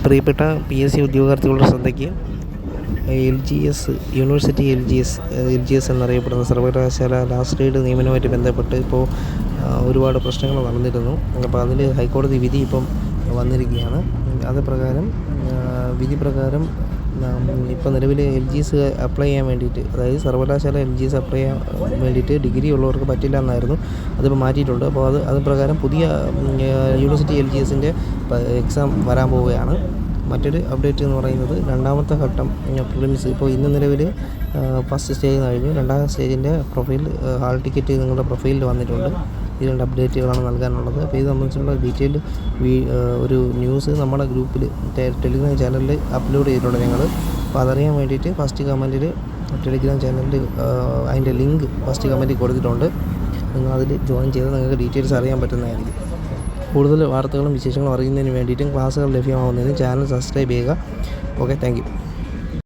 പ്രിയപ്പെട്ട P S C ഉദ്യോഗാർത്ഥികളുടെ ശ്രദ്ധയ്ക്ക് L G S university L G S L G S എന്നറിയപ്പെടുന്ന സർവകലാശാല ലാസ്റ്റ് ഗ്രേഡ് നിയമനവുമായിട്ട് ബന്ധപ്പെട്ട് ഇപ്പോൾ ഒരുപാട് പ്രശ്നങ്ങൾ നടന്നിരുന്നു. അപ്പോൾ അതിൽ ഹൈക്കോടതി വിധി ഇപ്പം വന്നിരിക്കുകയാണ്. അത് പ്രകാരം വിധി പ്രകാരം ഇപ്പോൾ നിലവിൽ എൽ ജി എസ് അപ്ലൈ ചെയ്യാൻ വേണ്ടിയിട്ട് അതായത് സർവകലാശാല എൽ ജി എസ് അപ്ലൈ ചെയ്യാൻ വേണ്ടിയിട്ട് ഡിഗ്രി ഉള്ളവർക്ക് പറ്റില്ല എന്നായിരുന്നു. അതിപ്പോൾ മാറ്റിയിട്ടുണ്ട്. അപ്പോൾ അത് അത് പ്രകാരം പുതിയ യൂണിവേഴ്സിറ്റി എൽ ജി എസിന്റെ എക്സാം വരാൻ പോവുകയാണ്. മറ്റൊരു അപ്ഡേറ്റ് എന്ന് പറയുന്നത് രണ്ടാമത്തെ ഘട്ടം പ്രിലിംസ് ഇപ്പോൾ ഇന്ന് നിലവിൽ ഫസ്റ്റ് സ്റ്റേജ് കഴിഞ്ഞു. രണ്ടാം സ്റ്റേജിന്റെ പ്രൊഫൈൽ ഹാൾ ടിക്കറ്റ് നിങ്ങളുടെ പ്രൊഫൈലിൽ വന്നിട്ടുണ്ട്. ഈ രണ്ട് അപ്ഡേറ്റുകളാണ് നൽകാനുള്ളത്. അപ്പോൾ ഇത് സംബന്ധിച്ചുള്ള ഡീറ്റെയിൽ ഒരു ന്യൂസ് നമ്മുടെ ഗ്രൂപ്പിൽ ടെലിഗ്രാം ചാനലിൽ അപ്ലോഡ് ചെയ്തിട്ടുണ്ട് ഞങ്ങൾ അപ്പോൾ അതറിയാൻ വേണ്ടിയിട്ട് ഫസ്റ്റ് കമന്റിൽ ടെലിഗ്രാം ചാനലിൽ അതിന്റെ ലിങ്ക് ഫസ്റ്റ് കമന്റിൽ കൊടുത്തിട്ടുണ്ട്. നിങ്ങൾ അതിൽ ജോയിൻ ചെയ്ത് നിങ്ങൾക്ക് ഡീറ്റെയിൽസ് അറിയാൻ പറ്റുന്നതായിരിക്കും. കൂടുതൽ വാർത്തകളും വിശേഷങ്ങളും അറിയുന്നതിന് വേണ്ടിയിട്ടും ക്ലാസ്സുകൾ ലഭ്യമാവുന്നതിന് ചാനൽ സബ്സ്ക്രൈബ് ചെയ്യുക. Okay thank